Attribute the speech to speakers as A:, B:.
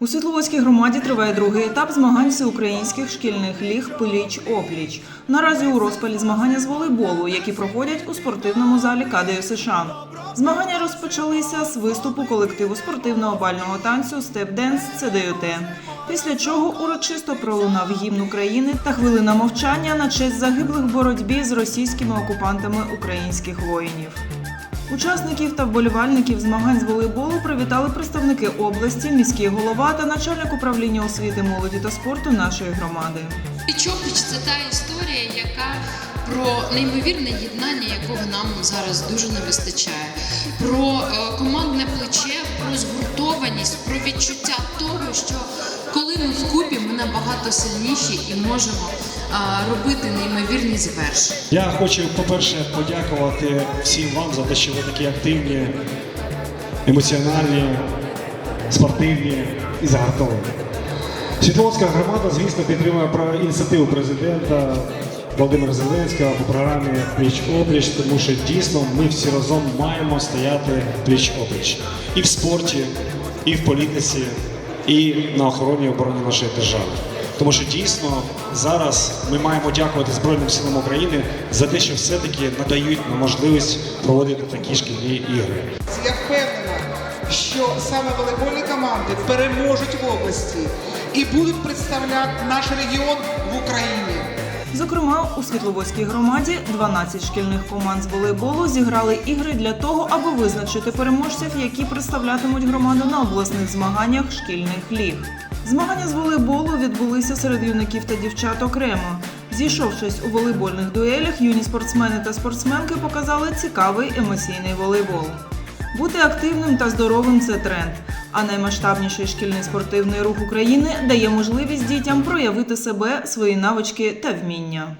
A: У Світловодській громаді триває другий етап змагань всеукраїнських шкільних ліг пліч-опліч. Наразі у розпалі змагання з волейболу, які проходять у спортивному залі КДЮ США. Змагання розпочалися з виступу колективу спортивного бального танцю Степ Денс ЦДЮТ. Після чого урочисто пролунав гімн України та хвилина мовчання на честь загиблих в боротьбі з російськими окупантами українських воїнів. Учасників та вболівальників змагань з волейболу привітали представники області, міський голова та начальник управління освіти, молоді та спорту нашої громади.
B: Чопліч це та історія, яка про неймовірне єднання, якого нам зараз дуже не вистачає, про е, командне плече, про згуртованість, про відчуття того, що коли ми вкупі, ми набагато сильніші і можемо е, робити неймовірні звершення.
C: Я хочу, по-перше, подякувати всім вам за те, що ви такі активні, емоціональні, спортивні і загартовані. Світловодська громада, звісно, підтримує про ініціативу президента Володимира Зеленського по програмі Пліч опліч, тому що дійсно ми всі разом маємо стояти пліч опліч і в спорті, і в політиці, і на охороні обороні нашої держави. Тому що дійсно зараз ми маємо дякувати Збройним силам України за те, що все-таки надають нам можливість проводити такі шкільні ігри.
D: Я впевнена, що саме волейбольні команди переможуть в області і будуть представляти наш регіон в Україні.
A: Зокрема, у Світловодській громаді 12 шкільних команд з волейболу зіграли ігри для того, аби визначити переможців, які представлятимуть громаду на обласних змаганнях шкільних ліг. Змагання з волейболу відбулися серед юнаків та дівчат окремо. Зійшовшись у волейбольних дуелях, юні спортсмени та спортсменки показали цікавий емоційний волейбол. Бути активним та здоровим це тренд. А наймасштабніший шкільний спортивний рух України дає можливість дітям проявити себе, свої навички та вміння.